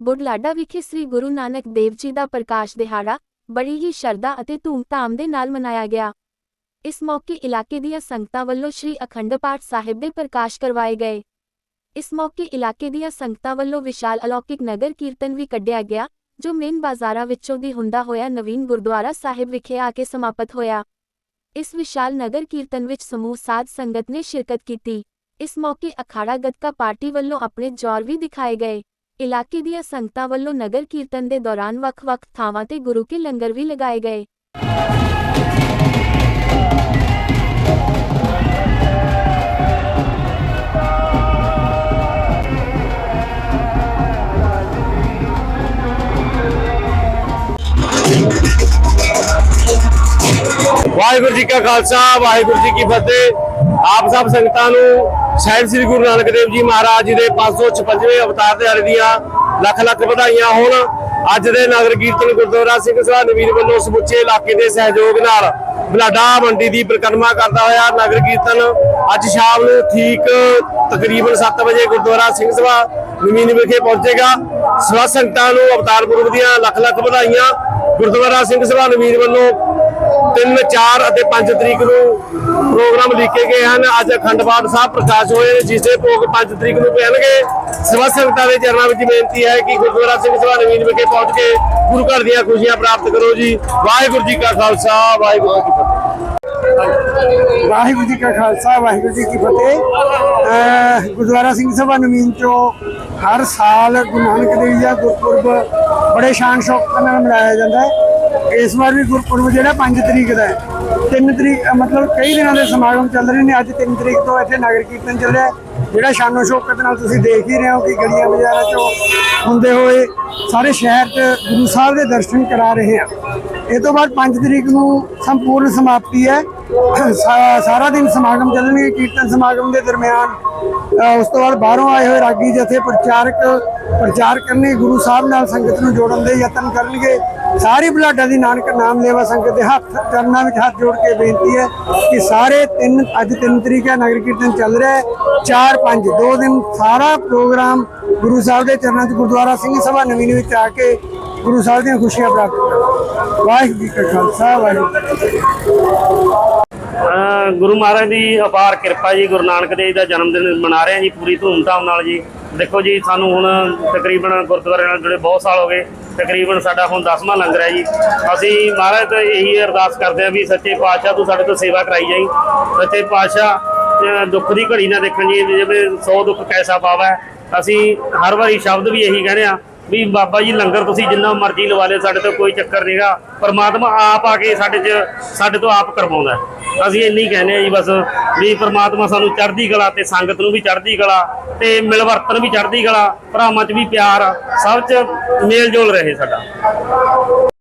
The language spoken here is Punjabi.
ਬੁਢਲਾਡਾ ਵਿਖੇ ਸ੍ਰੀ ਗੁਰੂ ਨਾਨਕ ਦੇਵ ਜੀ ਦਾ ਪ੍ਰਕਾਸ਼ ਦਿਹਾੜਾ ਬੜੀ ਹੀ ਸ਼ਰਧਾ ਅਤੇ ਧੂਮਧਾਮ ਦੇ ਨਾਲ ਮਨਾਇਆ ਗਿਆ। ਇਸ ਮੌਕੇ ਇਲਾਕੇ ਦੀਆਂ ਸੰਗਤਾਂ ਵੱਲੋਂ ਸ੍ਰੀ ਅਖੰਡ ਪਾਠ ਸਾਹਿਬ ਦੇ ਪ੍ਰਕਾਸ਼ ਕਰਵਾਏ ਗਏ। ਇਸ ਮੌਕੇ ਇਲਾਕੇ ਦੀਆਂ ਸੰਗਤਾਂ ਵੱਲੋਂ ਵਿਸ਼ਾਲ ਅਲੌਕਿਕ ਨਗਰ ਕੀਰਤਨ ਵੀ ਕੱਢਿਆ ਗਿਆ, ਜੋ ਮੇਨ ਬਾਜ਼ਾਰਾਂ ਵਿੱਚੋਂ ਦੀ ਹੁੰਦਾ ਹੋਇਆ ਨਵੀਨ ਗੁਰਦੁਆਰਾ ਸਾਹਿਬ ਵਿਖੇ ਆ ਕੇ ਸਮਾਪਤ ਹੋਇਆ। ਇਸ ਵਿਸ਼ਾਲ ਨਗਰ ਕੀਰਤਨ ਵਿੱਚ ਸਮੂਹ ਸਾਧ ਸੰਗਤ ਨੇ ਸ਼ਿਰਕਤ ਕੀਤੀ। ਇਸ ਮੌਕੇ ਅਖਾੜਾ ਗੱਤਕਾ ਪਾਰਟੀ ਵੱਲੋਂ ਆਪਣੇ ਜੌਰ ਵੀ ਦਿਖਾਏ ਗਏ। ਇਲਾਕੇ ਦੀਆਂ ਸੰਗਤਾਂ ਵੱਲੋਂ ਨਗਰ ਕੀਰਤਨ ਦੇ ਦੌਰਾਨ ਵੱਖ-ਵੱਖ ਥਾਵਾਂ ਤੇ ਗੁਰੂ ਕੇ ਲੰਗਰ ਵੀ ਲਗਾਏ ਗਏ। ਵਾਹਿਗੁਰੂ ਜੀ ਕਾ ਖਾਲਸਾ, ਵਾਹਿਗੁਰੂ ਜੀ ਕੀ ਫਤਿਹ। ਆਪ ਸਭ ਸੰਗਤਾਂ ਨੂੰ ਸਾਹਿਬ ਸ੍ਰੀ ਗੁਰੂ ਨਾਨਕ ਦੇਵ ਜੀ ਮਹਾਰਾਜ ਜੀ ਦੇ 556ਵੇਂ ਅਵਤਾਰ ਦਿਹਾੜੇ ਦੀਆਂ ਲੱਖ ਲੱਖ ਵਧਾਈਆਂ ਹੋਣ। ਅੱਜ ਦੇ ਨਗਰ ਕੀਰਤਨ ਗੁਰਦੁਆਰਾ ਸਿੰਘ ਸਭਾ ਨਵੀਨ ਵੱਲੋਂ ਸਮੁੱਚੇ ਇਲਾਕੇ ਦੇ ਸਹਿਯੋਗ ਨਾਲ ਬਲਾਡਾ ਮੰਡੀ ਦੀ ਪ੍ਰਕਰਮਾ ਕਰਦਾ ਹੋਇਆ ਨਗਰ ਕੀਰਤਨ ਅੱਜ ਸ਼ਾਮ ਨੂੰ ਠੀਕ ਤਕਰੀਬਨ 7 ਵਜੇ ਗੁਰਦੁਆਰਾ ਸਿੰਘ ਸਭਾ ਨਵੀਨ ਵਿਖੇ ਪਹੁੰਚੇਗਾ। ਸਵਾ ਸੰਗਤਾਂ ਨੂੰ ਅਵਤਾਰ ਪੁਰਬ ਦੀਆਂ ਲੱਖ ਲੱਖ ਵਧਾਈਆਂ। ਗੁਰਦੁਆਰਾ ਸਿੰਘ ਸਭਾ ਨਵੀਨ ਵੱਲੋਂ 3 4 ਅਤੇ 5 ਤਰੀਕ ਨੂੰ ਪ੍ਰੋਗਰਾਮ ਲਿਖੇ ਗਏ ਹਨ। ਅੱਜ ਅਖੰਡ ਪਾਠ ਸਾਹਿਬ ਪ੍ਰਕਾਸ਼ ਹੋਏ ਨੇ ਜਿਸ ਦੇ ਭੋਗ 5 ਤਰੀਕ ਨੂੰ ਪੈਣਗੇ। ਸਵਾ ਸੰਗਤਾਂ ਦੇ ਚਰਨਾਂ ਵਿੱਚ ਬੇਨਤੀ ਹੈ ਕਿ ਗੁਰਦੁਆਰਾ ਸਿੰਘ ਸਭਾ ਨਵੀਨ ਵਿਖੇ ਪਹੁੰਚ ਕੇ ਗੁਰੂ ਘਰ ਦੀਆਂ ਖੁਸ਼ੀਆਂ ਪ੍ਰਾਪਤ ਕਰੋ ਜੀ। ਵਾਹਿਗੁਰੂ ਜੀ ਕਾ ਖਾਲਸਾ, ਵਾਹਿਗੁਰੂ ਜੀ ਕੀ ਫਤਿਹ। ਵਾਹਿਗੁਰੂ ਜੀ ਕਾ ਖਾਲਸਾ, ਵਾਹਿਗੁਰੂ ਜੀ ਕੀ ਫਤਿਹ। ਗੁਰਦੁਆਰਾ ਸਿੰਘ ਸਭਾ ਨਵੀਨ ਚੋਂ ਹਰ ਸਾਲ ਗੁਰੂ ਨਾਨਕ ਦੇਵ ਜੀ ਦਾ ਗੁਰਪੁਰਬ ਬੜੇ ਸ਼ਾਨ ਸ਼ੌਕਤ ਨਾਲ ਮਨਾਇਆ ਜਾਂਦਾ ਹੈ। ਇਸ ਵਾਰ ਵੀ ਗੁਰਪੁਰਬ ਜਿਹੜਾ 5 ਤਰੀਕ ਦਾ ਹੈ। 3 ਤਰੀਕ ਮਤਲਬ ਕਈ ਦਿਨਾਂ ਦੇ ਸਮਾਗਮ ਚੱਲ ਰਹੇ ਨੇ। ਅੱਜ 3 ਤਰੀਕ ਤੋਂ ਇੱਥੇ ਨਗਰ ਕੀਰਤਨ ਚੱਲ ਰਿਹਾ ਜਿਹੜਾ ਸ਼ਾਨੋ ਸ਼ੌਕਤ ਨਾਲ ਤੁਸੀਂ ਦੇਖ ਹੀ ਰਹੇ ਹੋ ਕਿ ਗਲੀਆਂ ਬਾਜ਼ਾਰਾਂ ਚੋਂ ਹੁੰਦੇ ਹੋਏ ਸਾਰੇ ਸ਼ਹਿਰ 'ਚ ਗੁਰੂ ਸਾਹਿਬ ਦੇ ਦਰਸ਼ਨ ਕਰਾ ਰਹੇ ਆ। ਇਹ ਤੋਂ ਬਾਅਦ 5 ਤਰੀਕ ਨੂੰ ਸੰਪੂਰਨ ਸਮਾਪਤੀ ਹੈ। ਸਾਰਾ ਦਿਨ ਸਮਾਗਮ ਚੱਲਣਗੇ, ਕੀਰਤਨ ਸਮਾਗਮ ਦੇ ਦਰਮਿਆਨ। ਉਸ ਤੋਂ ਬਾਅਦ ਬਾਹਰੋਂ ਆਏ ਹੋਏ ਰਾਗੀ ਜਥੇ ਪ੍ਰਚਾਰਕ, ਪ੍ਰਚਾਰ ਕਰਨੇ ਗੁਰੂ ਸਾਹਿਬ ਨਾਲ ਸੰਗਤ ਨੂੰ ਜੋੜਨ ਦੇ ਯਤਨ ਕਰਨਗੇ। ਸਾਰੀ ਬਲਾਡਾ ਦੀ ਨਾਨਕ ਨਾਮ ਲੈਵਾ ਸੰਗਤ ਦੇ ਹੱਥ, ਚਰਨਾਂ ਵਿੱਚ ਹੱਥ ਜੋੜ ਕੇ ਬੇਨਤੀ ਹੈ ਕਿ ਸਾਰੇ ਤਿੰਨ, ਅੱਜ ਤਿੰਨ ਤਰੀਕ ਹੈ, ਨਗਰ ਕੀਰਤਨ ਚੱਲ ਰਿਹਾ ਹੈ। 4 5 ਦੋ ਦਿਨ ਸਾਰਾ ਪ੍ਰੋਗਰਾਮ ਗੁਰੂ ਸਾਹਿਬ ਦੇ ਚਰਨਾਂ 'ਚ ਗੁਰਦੁਆਰਾ ਸਿੰਘ ਸਭਾ ਨਵੀਨ ਵਿੱਚ ਆ ਕੇ ਗੁਰੂ ਸਾਹਿਬ ਦੀਆਂ ਖੁਸ਼ੀਆਂ ਪ੍ਰਾਪਤ ਕਰੋ ਵਾਹਿਗੁਰੂ ਜੀ ਕਾ ਖਾਲਸਾ, ਵਾਹਿਗੁਰੂ ਗੁਰੂ ਮਹਾਰਾਜ ਦੀ ਅਪਾਰ ਕਿਰਪਾ ਜੀ, ਗੁਰੂ ਨਾਨਕ ਦੇਵ ਦਾ ਜਨਮ ਦਿਨ ਮਨਾ ਰਹੇ ਹਾਂ ਜੀ, ਪੂਰੀ ਧੂਮਧਾਮ ਨਾਲ ਜੀ। ਦੇਖੋ ਜੀ, ਸਾਨੂੰ ਹੁਣ ਤਕਰੀਬਨ ਗੁਰਦੁਆਰੇ ਨਾਲ ਜੁੜੇ ਬਹੁਤ ਸਾਲ ਹੋ ਗਏ। ਤਕਰੀਬਨ ਸਾਡਾ ਹੁਣ 10ਵਾਂ ਲੰਗਰ ਹੈ ਜੀ। ਅਸੀਂ ਮਹਾਰਾਜ ਤੋਂ ਇਹੀ ਅਰਦਾਸ ਕਰਦੇ ਹਾਂ ਵੀ ਸੱਚੇ ਪਾਤਸ਼ਾਹ ਤੂੰ ਸਾਡੇ ਤੋਂ ਸੇਵਾ ਕਰਾਈ ਜਾਈ। ਸੱਚੇ ਪਾਤਸ਼ਾਹ ਦੁੱਖ ਦੀ ਘੜੀ ਨਾ ਦੇਖਣ ਜੀ ਜਿਵੇਂ 100 ਦੁੱਖ ਕੈਸਾ ਪਾਵਾ। ਅਸੀਂ ਹਰ ਵਾਰੀ ਸ਼ਬਦ ਵੀ ਇਹੀ ਕਹਿੰਦੇ ਆ ਵੀ ਬਾਬਾ ਜੀ, ਲੰਗਰ ਤੁਸੀਂ ਜਿੰਨਾ ਮਰਜ਼ੀ ਲਵਾ ਲਿਓ, ਸਾਡੇ ਤੋਂ ਕੋਈ ਚੱਕਰ ਨਹੀਂਗਾ ਪਰਮਾਤਮਾ ਆਪ ਆ ਕੇ ਸਾਡੇ 'ਚ, ਸਾਡੇ ਤੋਂ ਆਪ ਕਰਵਾਉਂਦਾ ਅਸੀਂ ਇੰਨੀ ਕਹਿੰਦੇ ਆ ਜੀ ਬਸ ਵੀ ਪਰਮਾਤਮਾ ਸਾਨੂੰ ਚੜ੍ਹਦੀ ਕਲਾ ਤੇ ਸੰਗਤ ਨੂੰ ਵੀ ਚੜ੍ਹਦੀ ਕਲਾ ਤੇ ਮਿਲਵਰਤਨ ਵੀ ਚੜ੍ਹਦੀ ਕਲਾ, ਭਰਾਵਾਂ 'ਚ ਵੀ ਪਿਆਰ ਸਭ 'ਚ ਮੇਲ ਜੋਲ ਰਹੇ ਸਾਡਾ।